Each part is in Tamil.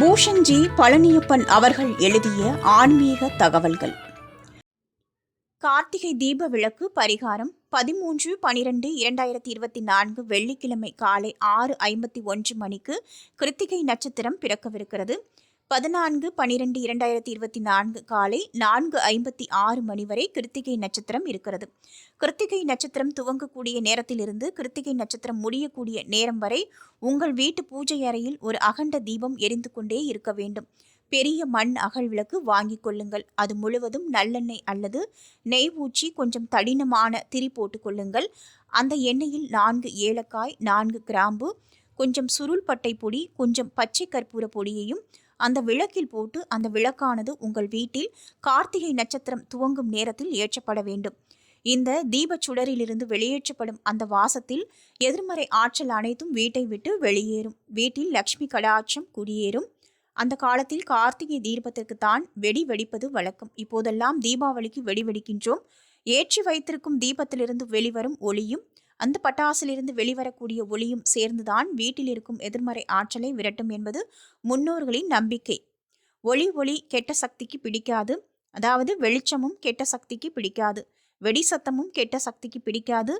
பூஷன்ஜி பழனியப்பன் அவர்கள் எழுதிய ஆன்மீக தகவல்கள். கார்த்திகை தீப விளக்கு பரிகாரம் பதிமூன்று பனிரெண்டு இரண்டாயிரத்தி இருபத்தி நான்கு வெள்ளிக்கிழமை காலை ஆறு ஐம்பத்தி ஒன்று மணிக்கு கிருத்திகை நட்சத்திரம் பிறக்கவிருக்கிறது. பதினான்கு பனிரெண்டு இரண்டாயிரத்தி இருபத்தி நான்கு காலை நான்கு ஐம்பத்தி ஆறு மணி வரை கிருத்திகை நட்சத்திரம் இருக்கிறது. கிருத்திகை நட்சத்திரம் துவங்கக்கூடிய நேரத்திலிருந்து கிருத்திகை நட்சத்திரம் முடியக்கூடிய நேரம் வரை உங்கள் வீட்டு பூஜை அறையில் ஒரு அகண்ட தீபம் எரிந்து கொண்டே இருக்க வேண்டும். பெரிய மண் அகல் விளக்கு வாங்கி கொள்ளுங்கள். அது முழுவதும் நல்லெண்ணெய் அல்லது நெய் ஊற்றி கொஞ்சம் தடினமான திரி போட்டுக்கொள்ளுங்கள் அந்த எண்ணெயில் நான்கு ஏலக்காய் நான்கு கிராம்பு கொஞ்சம் சுருள் பட்டை பொடி கொஞ்சம் பச்சை கற்பூர பொடியையும் அந்த விளக்கில் போட்டு அந்த விளக்கானது உங்கள் வீட்டில் கார்த்திகை நட்சத்திரம் துவங்கும் நேரத்தில் ஏற்றப்பட வேண்டும். இந்த தீபச் சுடரிலிருந்து வெளியேற்றப்படும் அந்த வாசத்தில் எதிர்மறை ஆற்றல் அனைத்தும் வீட்டை விட்டு வெளியேறும். வீட்டில் லக்ஷ்மி கடாட்சம் குடியேறும். அந்த காலத்தில் கார்த்திகை தீபத்திற்கு தான் வெடி வெடிப்பது வழக்கம். இப்போதெல்லாம் தீபாவளிக்கு வெடி வெடிக்கின்றோம். ஏற்றி வைத்திருக்கும் தீபத்திலிருந்து வெளிவரும் ஒளியும் அந்த பட்டாசிலிருந்து வெளிவரக்கூடிய ஒளியும் சேர்ந்துதான் வீட்டில் இருக்கும் எதிர்மறை ஆற்றலை விரட்டும் என்பது முன்னோர்களின் நம்பிக்கை. ஒளி ஒளி கெட்ட சக்திக்கு பிடிக்காது. அதாவது வெளிச்சமும் கெட்ட சக்திக்கு பிடிக்காது. வெடி சத்தமும் கெட்ட சக்திக்கு பிடிக்காது.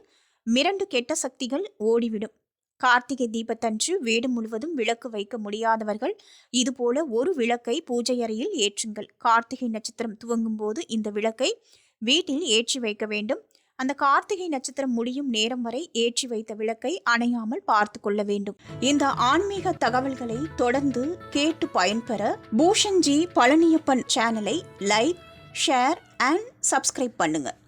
மிரண்டு கெட்ட சக்திகள் ஓடிவிடும். கார்த்திகை தீபத்தன்று வீடு முழுவதும் விளக்கு வைக்க முடியாதவர்கள் இதுபோல ஒரு விளக்கை பூஜை அறையில் ஏற்றுங்கள். கார்த்திகை நட்சத்திரம் துவங்கும் போது இந்த விளக்கை வீட்டில் ஏற்றி வைக்க வேண்டும். அந்த கார்த்திகை நட்சத்திரம் முடியும் நேரம் வரை ஏற்றி வைத்த விளக்கை அணையாமல் பார்த்து கொள்ள வேண்டும். இந்த ஆன்மீக தகவல்களை தொடர்ந்து கேட்டு பயன்பெற பூஷன்ஜி பழனியப்பன் சேனலை லைக் ஷேர் அண்ட் சப்ஸ்கிரைப் பண்ணுங்கள்